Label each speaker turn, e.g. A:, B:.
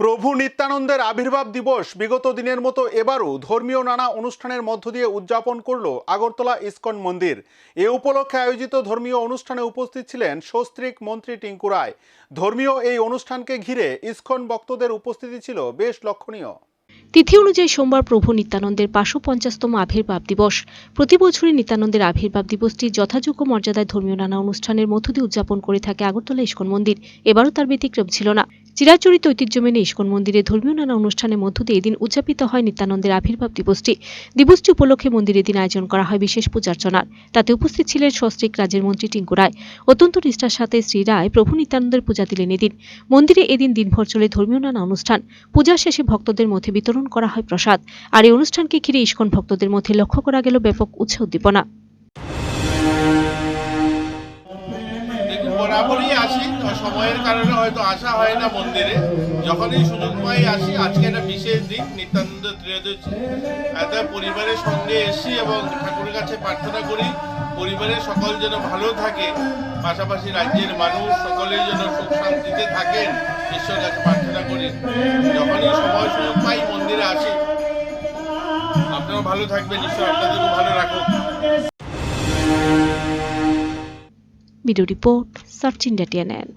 A: প্রভু নিত্যানন্দের আবির্ভাব দিবস বিগত দিনের মতো এবারও ধর্মীয় নানা অনুষ্ঠানের মধ্য দিয়ে উদযাপন করল আগরতলা ইস্কন মন্দির। এ উপলক্ষে আয়োজিত ধর্মীয় অনুষ্ঠানে উপস্থিত ছিলেন সস্ত্রীক মন্ত্রী টিঙ্কু রায়। ধর্মীয় এই অনুষ্ঠানকে ঘিরে ইস্কন ভক্তদের উপস্থিতি ছিল বেশ লক্ষণীয়।
B: তিথি অনুযায়ী সোমবার প্রভু নিত্যানন্দের পাঁচশো পঞ্চাশতম আবির্ভাব দিবস। প্রতি বছরই নিত্যানন্দের আবির্ভাব দিবসটি যথাযোগ্য মর্যাদায় ধর্মীয় নানা অনুষ্ঠানের মধ্য দিয়ে উদযাপন করে থাকে আগরতলা ইস্কন মন্দির। এবারও তার ব্যতিক্রম ছিল না। চিরাচরিত ঐতিহ্য মেনে ইস্কন মন্দিরে ধর্মীয় নানা অনুষ্ঠানের মধ্য দিয়ে এদিন উদযাপিত হয় নিত্যানন্দের আবির্ভাব দিবসটি। দিবসটি উপলক্ষে মন্দিরে দিন আয়োজন করা হয় বিশেষ পূজার্চনার। তাতে উপস্থিত ছিলেন সস্ত্রীক রাজ্যের মন্ত্রী টিঙ্কু রায়। অত্যন্ত নিষ্ঠার সাথে শ্রী রায় প্রভু নিত্যানন্দের পূজা দিলেন এদিন। মন্দিরে এদিন দিনভর চলে ধর্মীয় নানা অনুষ্ঠান। পূজা শেষে ভক্তদের মধ্যে বিতরণ করা হয় প্রসাদ। আর এই অনুষ্ঠানকে ঘিরে ইস্কন ভক্তদের মধ্যে লক্ষ্য করা গেল ব্যাপক উৎসাহ উদ্দীপনা।
C: বরাবরই আসি সময়ের কারণে হয়তো আসা হয় না মন্দিরে। যখনই সুযোগ পাই আসি, আজকে একটা বিশেষ দিন, নিত্যানন্দ ত্রয়োদশী। এত পরিবারের সঙ্গে এসি এবং ঠাকুরের কাছে প্রার্থনা করি, পরিবারের সকল যেন ভালো থাকে, পাশাপাশি রাজ্যের মানুষ সকলেই যেন সুখ শান্তিতে থাকেন, ঈশ্বরের কাছে প্রার্থনা করি। যখনই সময় সুযোগ পাই, মন্দিরে আসি। আপনারাও ভালো থাকবেন, ঈশ্বর আপনাদেরও ভালো রাখুন
B: video report search India TNN